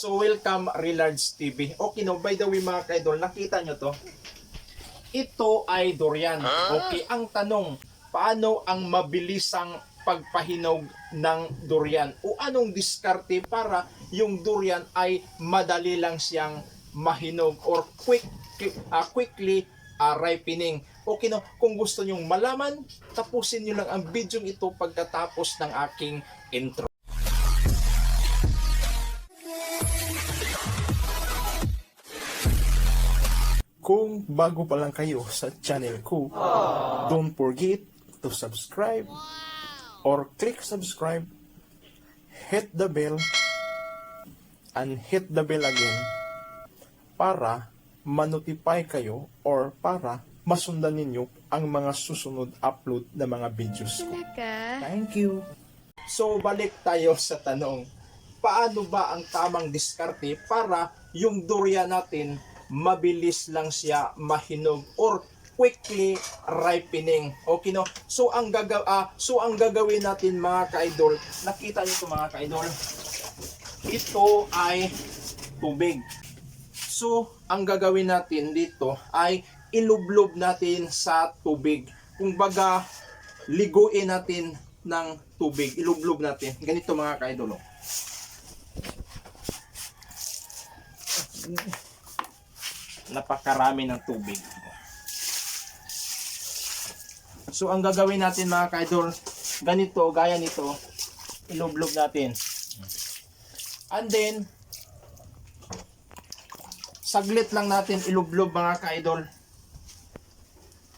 So welcome Relards TV. Okay no, by the way mga kaidol, nakita nyo to? Ito ay durian. Okay, ang tanong, paano ang mabilisang pagpahinog ng durian? O anong diskarte para yung durian ay madali lang siyang mahinog or quick, ah, quickly ah, ripening? Okay no, kung gusto nyong malaman, tapusin nyo lang ang video ito pagkatapos ng aking intro. Kung bago pa lang kayo sa channel ko, don't forget to subscribe or click subscribe, hit the bell, and hit the bell again para manotify kayo or para masundan ninyo ang mga susunod upload na mga videos ko. Thank you. So, balik tayo sa tanong. Paano ba ang tamang diskarte para yung durian natin mabilis lang siya mahinog or quickly ripening. Okay no? So ang gagaw ah, so ang gagawin natin mga ka-idol, nakita niyo 'to mga ka-idol. Ito ay tubig. So, ang gagawin natin dito ay ilublob natin sa tubig. Kung baga, liguin natin ng tubig. Ilublob natin. Ganito mga ka-idol. oh. Napakarami ng tubig. So, ang gagawin natin mga ka-idol, ganito, gaya nito, ilublob natin. And then, saglit lang natin ilublob mga ka-idol.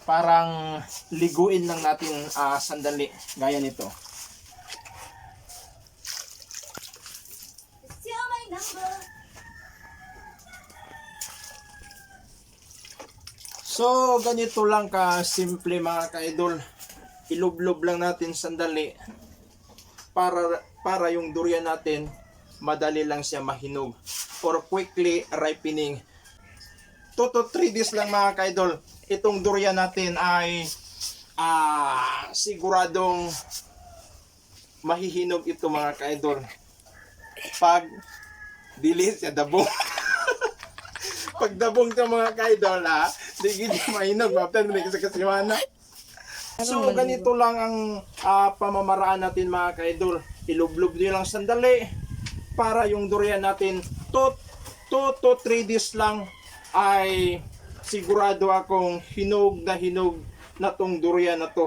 Parang liguin lang natin ah, sandali, gaya nito. You're my number. So, ganito lang ka simple mga ka-idol. Ilublob lang natin sandali para para yung durian natin madali lang siya mahinog or quickly ripening. 2 to 3 days lang mga ka-idol. Itong durian natin ay ah siguradong mahihinog ito mga ka-idol. Pag dili siya dabong. Pag dabong ka mga ka-idol ha, di gid mahinog. Maptan mo sa kasimana. So, ganito lang ang ah, pamamaraan natin mga ka-idol. Ilublob nyo lang sandali para yung durian natin 2 to 3 days lang ay sigurado akong hinog na hinog na tong durian na to.